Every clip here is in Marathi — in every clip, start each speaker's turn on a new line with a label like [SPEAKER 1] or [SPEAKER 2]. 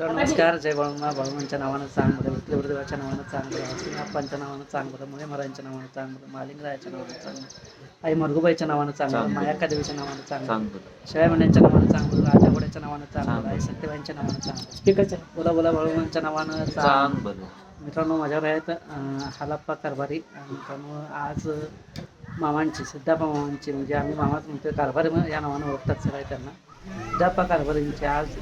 [SPEAKER 1] तर नमस्कार जय बाळूमा बाळूमांच्या नावानं चांग बरं विठ्ठल गुरुदेवाच्या नावानं चांग बरं श्रीनाथांच्या नावानं चांग बरं मुळे महाराजांच्या नावानं चांग बरं मालिंगरायाच्या नावानं चांग बरं आई मरगुबाईच्या नावानं चांग बरं माया देवीच्या नावानं चांग बरं शिवाय म्हणांच्या नावानं चांग बरं राजा घोड्याच्या नावानं चांग बरं आई सत्यबाईंच्या नावानं चांग बरं स्पीकरच्या बोला बोला बाळूमांच्या नावानं चांग मित्रांनो माझ्यावर आहेत हालाप्पा कारभारी मित्रांनो आज मामांची सिद्धाप्पा मामांची म्हणजे आम्ही मामाच म्हणतो कारभारी या नावानं ओळखतात सगळे त्यांना सिद्धाप्पा कारभारींची आज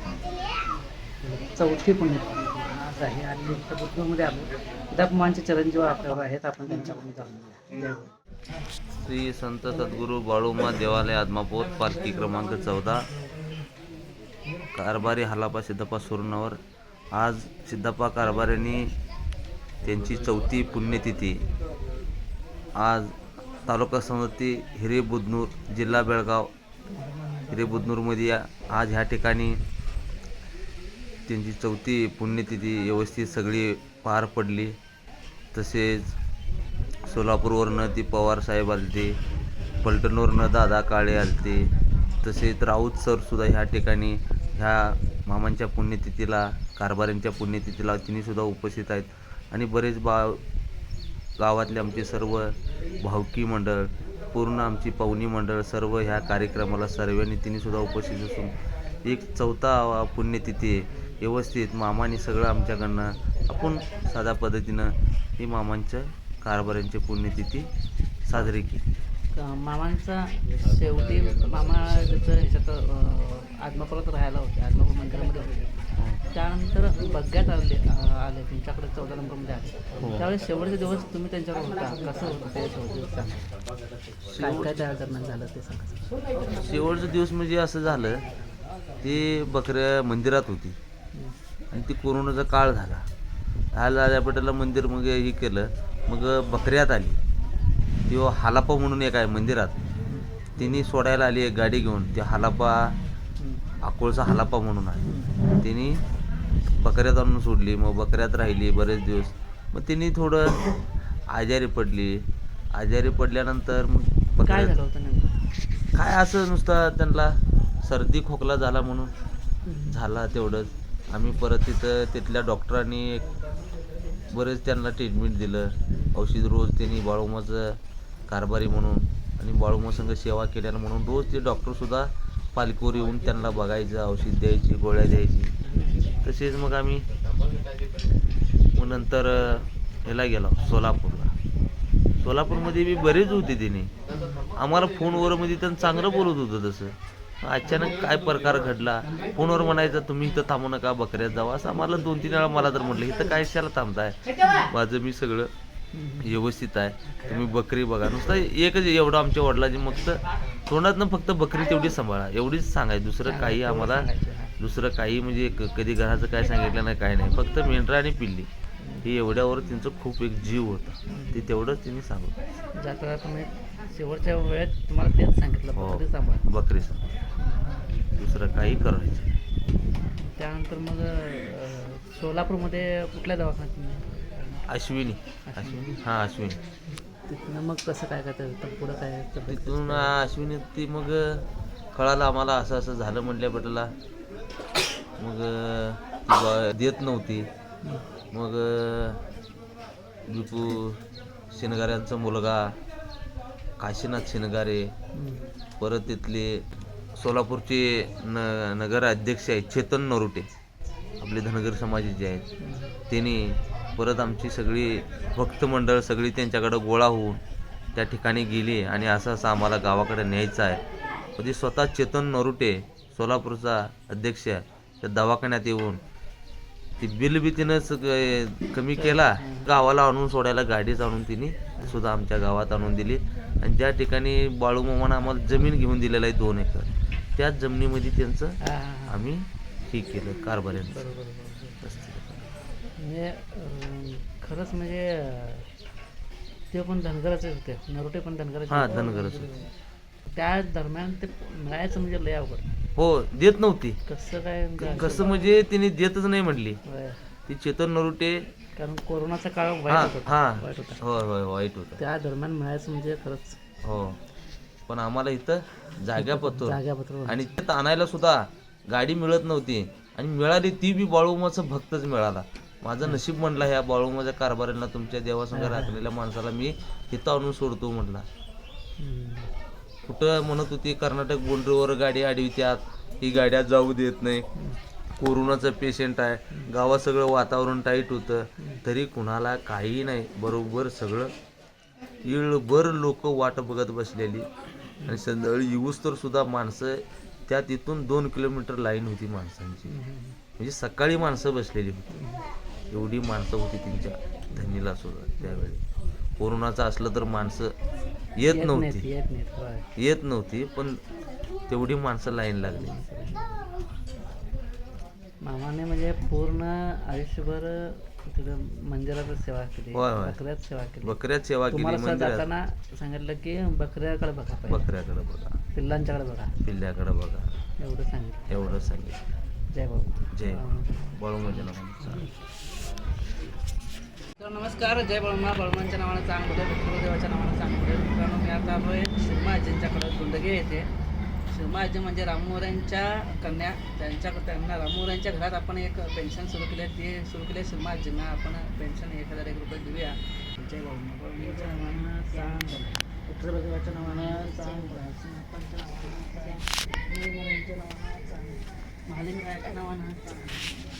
[SPEAKER 1] चौथी पुण्यतिथी आज आहे आणि बुद्धमध्ये आलो. सिद्धाप्पा चरणजीव आपल्यावर आहेत आपण त्यांच्याकडून जाणून
[SPEAKER 2] श्री संत सद्गुरू बाळूमा देवालय आदमापूर पालखी क्रमांक चौदा. कारभारी हालापा सिद्धप्पा सुरणावर आज सिद्धप्पा कारभाऱ्यांनी त्यांची चौथी पुण्यतिथी. आज तालुका समिती हिरे बुदनूर जिल्हा बेळगाव. हिरे बुदनूरमध्ये आज ह्या ठिकाणी त्यांची चौथी पुण्यतिथी व्यवस्थित सगळी पार पडली तसेच सोलापूरवरनं ती पवार साहेब आलते पलटणवरनं दादा काळे आलते तसेच राऊत सरसुद्धा ह्या ठिकाणी ह्या मामांच्या पुण्यतिथीला कारभाऱ्यांच्या पुण्यतिथीला तिन्हीसुद्धा उपस्थित आहेत आणि बरेच बा गावातले आमचे सर्व भावकी मंडळ पूर्ण आमची पवनी मंडळ सर्व ह्या कार्यक्रमाला सर्वांनी तिन्हीसुद्धा उपस्थित असून एक चौथा पुण्यतिथी आहे. व्यवस्थित मामाने सगळं आमच्याकडनं आपण साध्या पद्धतीनं ही मामांच्या कारभाऱ्यांची पुण्यतिथी साजरी केली.
[SPEAKER 1] मामांचा शेवटी मामा जिथं ह्याच्यात अं, आदमापुरात राहायला होते आदमापूर मंदिरामध्ये होते. त्यानंतर बग्यात आले आले तुमच्याकडे चौदा नंबरमध्ये आले. त्यावेळेस शेवटचे दिवस तुम्ही त्यांच्याकडे होता. कसं होतं ते शेवटचे काय काय त्या दरम्यान झालं ते सांगा.
[SPEAKER 2] शेवटचा दिवस म्हणजे असं झालं ते बकऱ्या मंदिरात होती. आणि ती कोरोनाचा काळ झाला. ह्या लाल्या मंदिर मग हे केलं. मग बकऱ्यात आली. ती हालापा म्हणून एक आहे मंदिरात. तिने सोडायला आली एक गाडी घेऊन. ते हालापा अकोळचा हालापा म्हणून आहे. तिने बकऱ्यात आणून सोडली. मग बकऱ्यात राहिली बरेच दिवस. मग तिने थोडं आजारी पडली. आजारी पडल्यानंतर मग
[SPEAKER 1] काय
[SPEAKER 2] बकऱ्यात
[SPEAKER 1] झालं
[SPEAKER 2] काय असं नुसतं त्यांना सर्दी खोकला झाला म्हणून. झाला तेवढंच. आम्ही परत तिथं तिथल्या डॉक्टरांनी बरेच त्यांना ट्रीटमेंट दिलं. औषध रोज त्यांनी बाळूमाचं कारभारी म्हणून आणि बाळुमासंघ सेवा केल्यानं म्हणून रोज ते डॉक्टरसुद्धा पालखीवर येऊन त्यांना बघायचं औषध द्यायची गोळ्या द्यायची. तसेच मग आम्ही मग नंतर ह्याला गेलो सोलापूरला. सोलापूरमध्ये बी बरेच होते त्यांनी आम्हाला फोनवर म्हणजे त्यांनी चांगलं बोलत होतं तसं. अचानक काय प्रकार घडला? फोनवर म्हणायचं तुम्ही इथं थांबू नका बकऱ्यात जावा. असं आम्हाला दोन तीन वेळा मला तर म्हटलं इथं काय शाला थांबताय? माझं मी सगळं व्यवस्थित आहे. तुम्ही बकरी बघा. नुसतं एकच एवढं आमच्या वडिलाची फक्त तोंडातनं फक्त बकरी तेवढी सांभाळा. एवढीच सांगायचं. दुसरं काही आम्हाला दुसरं काही म्हणजे कधी घराचं काय सांगितलं नाही काय नाही. फक्त मेंढरा आणि पिल्ली. हे एवढ्यावर त्यांचं खूप एक जीव होता. ते तेवढंच त्यांनी सांगत
[SPEAKER 1] जाता तुम्ही शेवटच्या वेळेत तुम्हाला तेच सांगितलं
[SPEAKER 2] हो.
[SPEAKER 1] बकरी सांभाळ.
[SPEAKER 2] बकरी सांभाळ. दुसरं काही करायचं.
[SPEAKER 1] त्यानंतर मग सोलापूरमध्ये कुठल्या दवाखान्यात
[SPEAKER 2] अश्विनी. अश्विनी. हां अश्विनी.
[SPEAKER 1] तिथनं मग कसं काय तर पुढं काय
[SPEAKER 2] तिथून अश्विनी ती मग कळालं आम्हाला असं असं झालं म्हणल्या बटला. मग देत नव्हती. मग विपू शिनगाऱ्यांचा मुलगा काशीनाथ शिनगारे. परत तिथले सोलापूरचे न नगर अध्यक्ष आहेत चेतन नरोटे. आपले धनगर समाजाचे आहेत. त्यांनी परत आमची सगळी भक्त मंडळ सगळी त्यांच्याकडं गोळा होऊन त्या ठिकाणी गेली आणि असं असं आम्हाला गावाकडे न्यायचं आहे. म्हणजे स्वतः चेतन नरुटे सोलापूरचा अध्यक्ष त्या दवाखान्यात येऊन ती बिल बी तिनं कमी केला गावाला आणून सोडायला गाडीच आणून तिने सुद्धा आमच्या गावात आणून दिली. आणि ज्या ठिकाणी बाळूमामानं आम्हाला जमीन घेऊन दिलेलं आहे दोन एकर त्याच जमिनीमध्ये त्यांचं
[SPEAKER 1] हा.
[SPEAKER 2] आम्ही हे केलं
[SPEAKER 1] बरोबर बरोबर म्हणजे अं, खरंच म्हणजे अं, ते पण धनगराचेच होते. नरोटे पण धनगराचे
[SPEAKER 2] हां
[SPEAKER 1] होते.
[SPEAKER 2] धनगरच होते.
[SPEAKER 1] त्या दरम्यान ते मिळायचं म्हणजे लय अवघड.
[SPEAKER 2] हो देत नव्हती.
[SPEAKER 1] कसं काय म्हणजे
[SPEAKER 2] कसं म्हणजे तिने देतच नाही म्हटली
[SPEAKER 1] होय.
[SPEAKER 2] ती चेतन नरुटे
[SPEAKER 1] कारण कोरोनाचा काळ
[SPEAKER 2] हा
[SPEAKER 1] वाईट होता.
[SPEAKER 2] हा.
[SPEAKER 1] वाईट होता.
[SPEAKER 2] होय होय वाईट होतं.
[SPEAKER 1] त्या दरम्यान मिळायचं म्हणजे खरंच
[SPEAKER 2] हो. पण आम्हाला इथं जाग्या पत्तो
[SPEAKER 1] जाग्यापत्र
[SPEAKER 2] आणि त्यात आणायला सुद्धा गाडी मिळत नव्हती. आणि मिळाली ती बी बाळूमाचं भक्तच मिळाला. माझं नशीब म्हणला ह्या बाळूमाच्या कारभाऱ्यांना तुमच्या देवासंग राखलेल्या माणसाला मी इथं आणून सोडतो म्हणला कुठं म्हणत होती कर्नाटक बोंडरीवर गाडी अडवित्यात ही गाड्या जाऊ देत नाही. कोरोनाचं पेशंट आहे. गावात सगळं वातावरण टाईट होतं. तरी कुणाला काही नाही. बरोबर सगळं. इळभर लोक वाट बघत बसलेली. आणि संध्याकाळी येऊस तर सुद्धा माणसं त्या तिथून दोन किलोमीटर लाईन होती माणसांची. म्हणजे सकाळी माणसं बसलेली होती. एवढी माणसं होती त्यांच्या धनीला सुद्धा त्यावेळी. कोरोनाचं असलं तर माणसं येत नव्हती.
[SPEAKER 1] येत
[SPEAKER 2] नव्हती पण तेवढी माणसं लाईन लागली.
[SPEAKER 1] मामाने म्हणजे पूर्ण आयुष्यभर मंदिरातच सेवा केली
[SPEAKER 2] होय, होय.
[SPEAKER 1] बकऱ्यात सेवा केली.
[SPEAKER 2] बकऱ्यात सेवा केली
[SPEAKER 1] तुम्हाला सुद्धा
[SPEAKER 2] मंदिरात.
[SPEAKER 1] जाताना सांगितलं की बकऱ्याकडे बघा पहिले.
[SPEAKER 2] बकऱ्याकडे बघा.
[SPEAKER 1] पिल्लांच्याकडे बघा.
[SPEAKER 2] पिल्ल्याकडे बघा.
[SPEAKER 1] एवढं सांगितलं.
[SPEAKER 2] एवढं सांगितलं.
[SPEAKER 1] जय बाबा.
[SPEAKER 2] जय नावाने
[SPEAKER 1] तर नमस्कार जय बळमा बळमांच्या नावानं चांगलं विठ्ठलदेवाच्या नावानं चांगलं मित्रांनो मी आता आलो आहे शिवमाजींच्याकडं गुंडगे येथे. शिवमाजी म्हणजे राममोऱ्यांच्या कन्या. त्यांच्या त्यांना राममोऱ्यांच्या घरात आपण एक पेन्शन सुरू केली आहे. सुरू केले आहे शिवमाजींना. आपण पेन्शन एक हजार एक रुपये देऊया. तुमच्या बळमा नावानं सांग. विठ्ठलदेवाच्या नावानं चांगलं नावानं महालिंगाच्या नावानं सांग.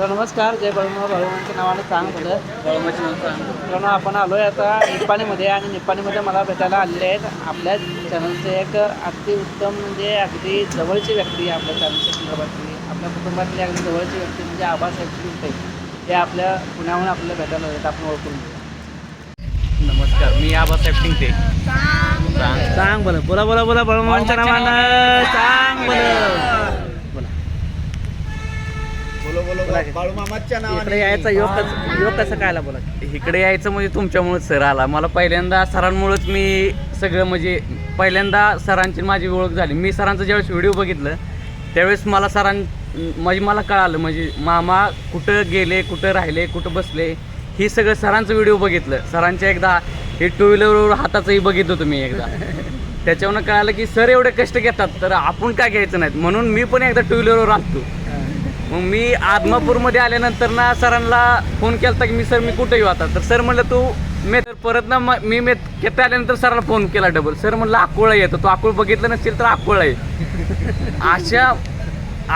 [SPEAKER 1] तर नमस्कार. जय बळमा बळवंच्या नावानं सांग बळमाच्या नावानं मित्रांनो आपण आलो आहे आता निप्पाणीमध्ये आणि निप्पाणीमध्ये मला भेटायला आलेले आहेत आपल्या चॅनलचे एक अगदी उत्तम म्हणजे अगदी जवळची व्यक्ती आहे आपल्या चॅनलच्या संदर्भातली. आपल्या कुटुंबातली अगदी जवळची व्यक्ती म्हणजे आबासाहेब शिवते ते आपल्या पुण्याहून आपल्याला भेटायला आले आपण ओळखून.
[SPEAKER 3] नमस्कार मी आबासाहेब टिंगते
[SPEAKER 1] सांग. बोला बोला बोला बोला बळवंच्या नावानं. सांग बोला बोला
[SPEAKER 4] बोलो बोलो
[SPEAKER 1] बोला की.
[SPEAKER 4] बाळूमामाच्या
[SPEAKER 1] इकडे
[SPEAKER 4] नावाने
[SPEAKER 1] यायचा योग कसं योग कसं कायला बोला
[SPEAKER 3] इकडे यायचं म्हणजे तुमच्यामुळेच सर आला. मला पहिल्यांदा सरांमुळेच मी सगळं म्हणजे पहिल्यांदा सरांची माझी ओळख झाली. मी सरांचं ज्यावेळेस व्हिडिओ बघितलं त्यावेळेस मला सरां म्हणजे मला कळालं म्हणजे मामा कुठं गेले कुठं राहिले कुठं बसले हे सगळं सरांचं व्हिडिओ बघितलं. सरांच्या एकदा हे टू व्हीलरवर हाताचंही बघितलं तुम्ही एकदा. त्याच्यावरनं कळालं की सर एवढे कष्ट घेतात तर आपण काय घ्यायचं नाहीत. म्हणून मी पण एकदा टू व्हीलरवर आलतो. मग मी आदमापूरमध्ये आल्यानंतर ना सरांना फोन केला की मी सर मी कुठे येऊ आता? तर सर म्हणलं तू मे तर परत ना म- मी मे येता आल्यानंतर सरांना फोन केला डबल सर म्हणलं अकोळा येतो तो अकोळ बघितलं नसेल तर अकोळा आहे अशा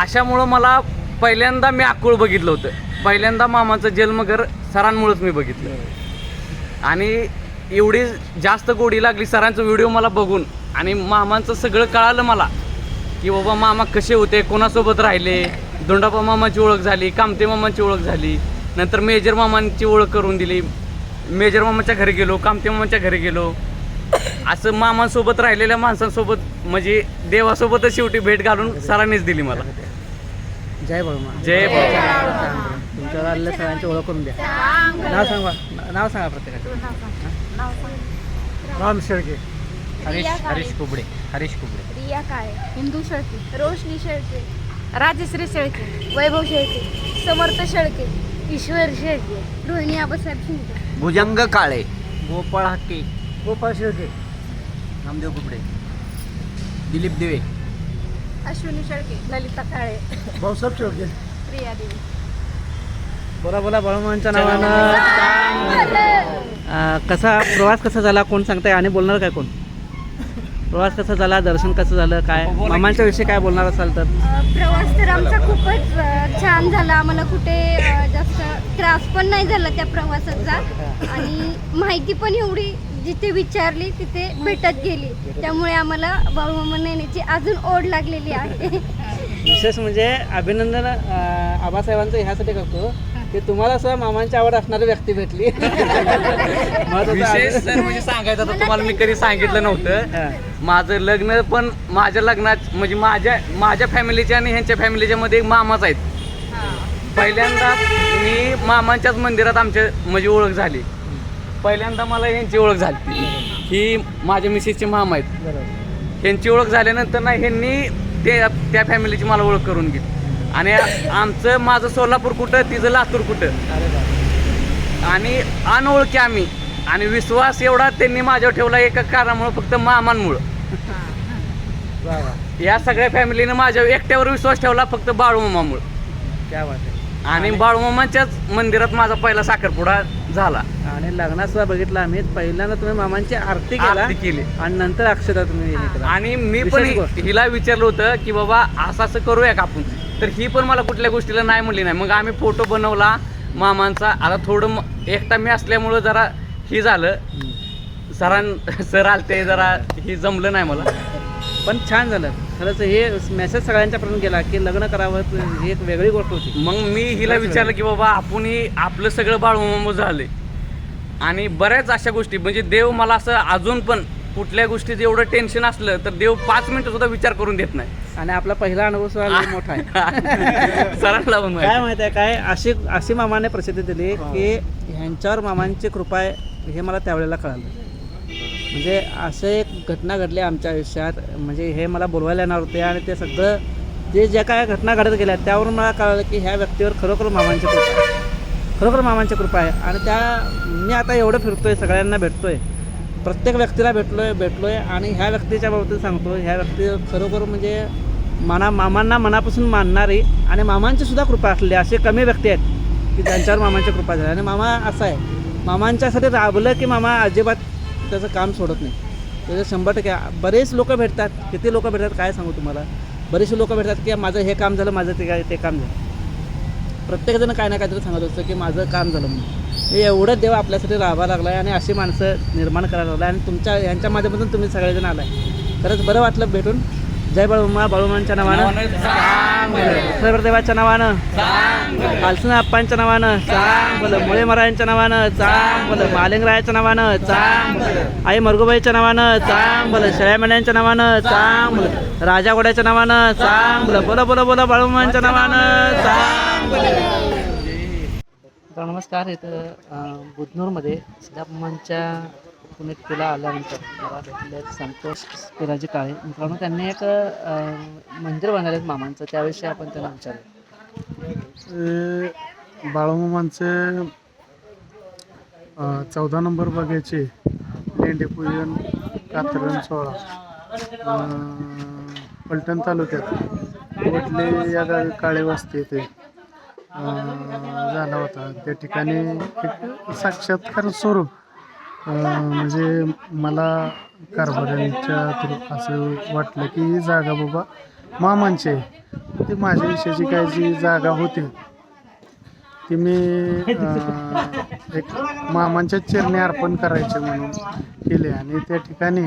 [SPEAKER 3] अशामुळं मला पहिल्यांदा मी अकोळ बघितलं होतं. पहिल्यांदा मामाचं जन्मघर सरांमुळंच मी बघितलं. आणि एवढी जास्त गोडी लागली सरांचा व्हिडिओ मला बघून. आणि मामांचं सगळं कळालं मला की बाबा मामा कसे होते कोणासोबत राहिले दोंडापा मामाची ओळख झाली कामते मामाची ओळख झाली. नंतर मेजर मामांची ओळख करून दिली. मेजर मामाच्या घरी गेलो कामते मामाच्या घरी गेलो. असं मामांसोबत राहिलेल्या माणसांसोबत म्हणजे देवासोबतच शेवटी भेट घालून सरांनीच दिली मला.
[SPEAKER 1] जय बळमा
[SPEAKER 3] जय बाबा
[SPEAKER 1] तुमच्यावर आलेल्या सगळ्यांची ओळख करून द्या. नाव सांगा नाव सांगा प्रत्येकाचं. राम शेळके.
[SPEAKER 3] हरीश हरीश कुबडे हरीश कुबडे.
[SPEAKER 5] रिया काळे. हिंदू शेळके. रोशनी शेळके. राजश्री शेळके वैभव शेळके समर्थ शेळके ईश्वर शेळके रोहिणी आबासाहेब शिंदे.
[SPEAKER 4] भुजंग काळे.
[SPEAKER 3] गोपाळ हक्के
[SPEAKER 1] गोपाळ शेळके.
[SPEAKER 3] नामदेव कुबडे दिलीप दिवे.
[SPEAKER 5] अश्विनी शेळके ललिता काळे.
[SPEAKER 1] भाऊसाहेब शेळके.
[SPEAKER 5] प्रिया देवी.
[SPEAKER 1] बोला बोला बळमांच्या नावानं. कसा प्रवास कसा झाला? कोण सांगताय? आणि बोलणार काय कोण? प्रवास कसा झाला? दर्शन कसं झालं? काय? मामांच्या विषयी काय बोलणार असाल तर?
[SPEAKER 5] प्रवास तर आमचा खूपच अ, छान झाला. आम्हाला कुठे अ, जास्त त्रास पण नाही झाला त्या प्रवासाचा. आणि माहिती पण एवढी जिथे विचारली तिथे भेटत गेली. त्यामुळे आम्हाला बाळूमामा नेण्याची अजून ओढ लागलेली आहे.
[SPEAKER 1] विशेष म्हणजे अभिनंदन अं, आबासाहेबांचं ह्यासाठी करतो. की तुम्हाला सुद्धा मामांची आवड असणारी व्यक्ती भेटली.
[SPEAKER 3] विशेष. सर म्हणजे सांगायचं तर तुम्हाला मी कधी सांगितलं नव्हतं. माझं लग्न पण माझ्या लग्नात म्हणजे माझ्या माझ्या फॅमिलीच्या आणि ह्यांच्या फॅमिलीच्या मध्ये एक मामाच आहेत. पहिल्यांदा मी मामांच्याच मंदिरात आमच्या म्हणजे ओळख झाली. पहिल्यांदा मला ह्यांची ओळख झाली. ही माझ्या मिसेसचे मामा आहेत. ह्यांची ओळख झाल्यानंतर ना ह्यांनी ते त्या फॅमिलीची मला ओळख करून घेतली. आणि आमचं माझं सोलापूर कुठं तिचं लातूर कुठं. आणि अनोळखी आम्ही आणि विश्वास एवढा त्यांनी माझ्यावर ठेवला एका कारणामुळं फक्त मामांमुळं या सगळ्या फॅमिलीनं माझ्या एकट्यावर विश्वास ठेवला फक्त बाळूमामामुळं आणि बाळूमामाच्याच मंदिरात माझा पहिला साखरपुडा झाला
[SPEAKER 1] आणि लग्नात सुद्धा बघितलं आम्ही पहिल्यांदा तुम्ही मामांची आरती केला
[SPEAKER 3] आरती केली.
[SPEAKER 1] आणि नंतर अक्षता तुम्ही.
[SPEAKER 3] आणि मी पण. हिला विचारलं होतं की बाबा असं असं करूया का आपण तर ही पण मला कुठल्या गोष्टीला नाही म्हणली नाही. मग आम्ही फोटो बनवला मामांचा. आता थोडं म- एकटा मी असल्यामुळं जरा ही झालं. सरां सर आलते जरा ही जमलं नाही मला.
[SPEAKER 1] पण छान झालं. खरंच हे मेसेज सगळ्यांच्यापर्यंत गेला की लग्न करावं ही एक वेगळी गोष्ट होती.
[SPEAKER 3] मग मी हिला विचारलं की बाबा आपणही आपलं सगळं बाळूमामा झालंय आणि बऱ्याच अशा गोष्टी म्हणजे देव मला असं अजून पण कुठल्या गोष्टीत एवढं टेन्शन असलं तर देव पाच मिनिटं सुद्धा विचार करून देत नाही.
[SPEAKER 1] आणि आपला पहिला अनुभव सुद्धा मोठा आहे.
[SPEAKER 3] सरांना पण.
[SPEAKER 1] काय माहिती आहे काय? अशी अशी मामाने प्रसिद्धी दिली की ह्यांच्यावर मामांची कृपा आहे हे मला त्यावेळेला कळालं. म्हणजे असं एक घटना घडली आमच्या आयुष्यात. म्हणजे हे मला बोलवायला येणार होते आणि ते सगळं जे ज्या काय घटना घडत गेल्या त्यावरून मला कळालं की ह्या व्यक्तीवर खरोखर मामांची कृपा आहे. खरोखर मामांची कृपा आहे. आणि त्या मी आता एवढं फिरतोय सगळ्यांना भेटतोय. प्रत्येक व्यक्तीला भेटलोय भेटलोय आणि ह्या व्यक्तीच्या बाबतीत सांगतो ह्या व्यक्ती खरोखर म्हणजे मना मामांना मनापासून मानणारी आणि मामांची सुद्धा कृपा असलेली असे कमी व्यक्ती आहेत की त्यांच्यावर मामांची कृपा झाली. आणि मामा असा आहे मामांच्यासाठी राबलं की मामा अजिबात त्याचं काम सोडत नाही. त्याचं शंभर टक्के बरेच लोक भेटतात. किती लोक भेटतात काय सांगू तुम्हाला? बरेचसे लोक भेटतात की माझं हे काम झालं माझं ते काय ते काम झालं. प्रत्येकजण काय ना काहीतरी सांगत असतं की माझं काम झालं म्हणून. हे एवढं देव आपल्यासाठी राहावा लागला आहे आणि अशी माणसं निर्माण करायला लागला आणि तुमच्या यांच्या माध्यमातून तुम्ही सगळेजण आलाय. खरंच बरं वाटलं भेटून. जय बाळूमा बाळूमांच्या नावानं. सर्व देवाच्या नावानं. कालसना आप्पांच्या नावानं. चांग भलं मुळे महाराजांच्या नावानं. चांग भलं मालिंगरायाच्या नावानं. चांग आई मरगुबाईच्या नावानं. चांग भलं शेळ्या मेंढ्यांच्या नावानं. चांग भलं राजा घोड्याच्या नावानं. चांग भलं बोला बोला बोला बाळूमांच्या नावानं. चांग नमस्कार इथं बुधनूरमध्ये सिद्धापमांच्या पुण्यतिथीला आल्यानंतर मला भेटले संतोष पिराजी काळे. मित्रांनो त्यांनी एक मंदिर बांधले मामांचं. त्याविषयी आपण त्यांना विचारलं
[SPEAKER 6] ए, बाळूमामांचे चौदा नंबर बघायचे लेंडी पूजन कातरण सोहळा पलटण तालुक्यात वडले या गावी काळे वस्ती ते झाला होता. त्या ठिकाणी एक साक्षात्कार स्वरूप म्हणजे मला कारभाऱ्यांच्या थ्रू असं वाटलं की ही जागा बाबा मामांची आहे. ती माझ्या विषयाची काय जी जागा होती ती मी एक मामांच्या चरणी अर्पण करायचे म्हणून केले. आणि त्या ठिकाणी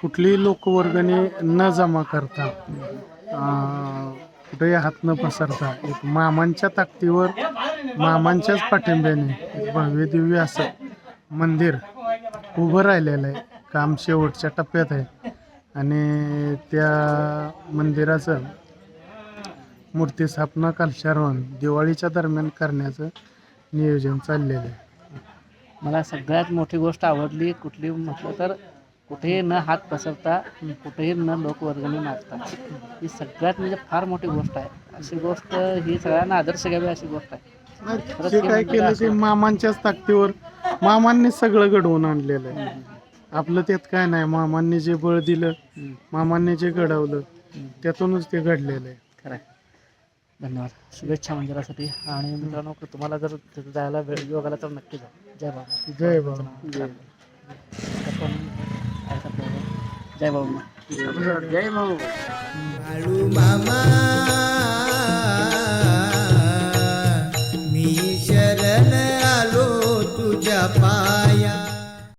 [SPEAKER 6] कुठलीही लोकवर्गणी न जमा करता कुठेही हात न पसरता एक मामांच्या ताकदीवर मामांच्याच पाठिंब्याने भव्य दिव्य असं मंदिर उभं राहिलेलं आहे. काम शेवटच्या टप्प्यात आहे. आणि त्या मंदिराचं मूर्ती स्थापना कलशारोहण दिवाळीच्या दरम्यान करण्याचं नियोजन चाललेलं आहे.
[SPEAKER 1] मला सगळ्यात मोठी गोष्ट आवडली कुठली म्हटलं तर कुठेही न हात पसरता कुठेही न लोकवर्गणी मागता ही सगळ्यात म्हणजे फार मोठी गोष्ट आहे. अशी गोष्ट ही सगळ्यांना आदर्श घ्यावी अशी गोष्ट आहे.
[SPEAKER 6] ते काय केलं ते
[SPEAKER 1] असं-
[SPEAKER 6] मामांच्याच ताकदीवर मामांनी सगळं घडवून आणलेलं आहे. आपलं त्यात काय नाही मामांनी जे बळ दिलं. मामांनी जे घडवलं त्यातूनच ते घडलेलं आहे.
[SPEAKER 1] खरं. धन्यवाद. शुभेच्छा मंदिरासाठी. आणि मित्रांनो तुम्हाला जर तिथे जायला वेळ योग आला तर नक्की जा. जय बाबा.
[SPEAKER 6] जय बाबा.
[SPEAKER 1] जय जय बाबा.
[SPEAKER 4] बाळू मामा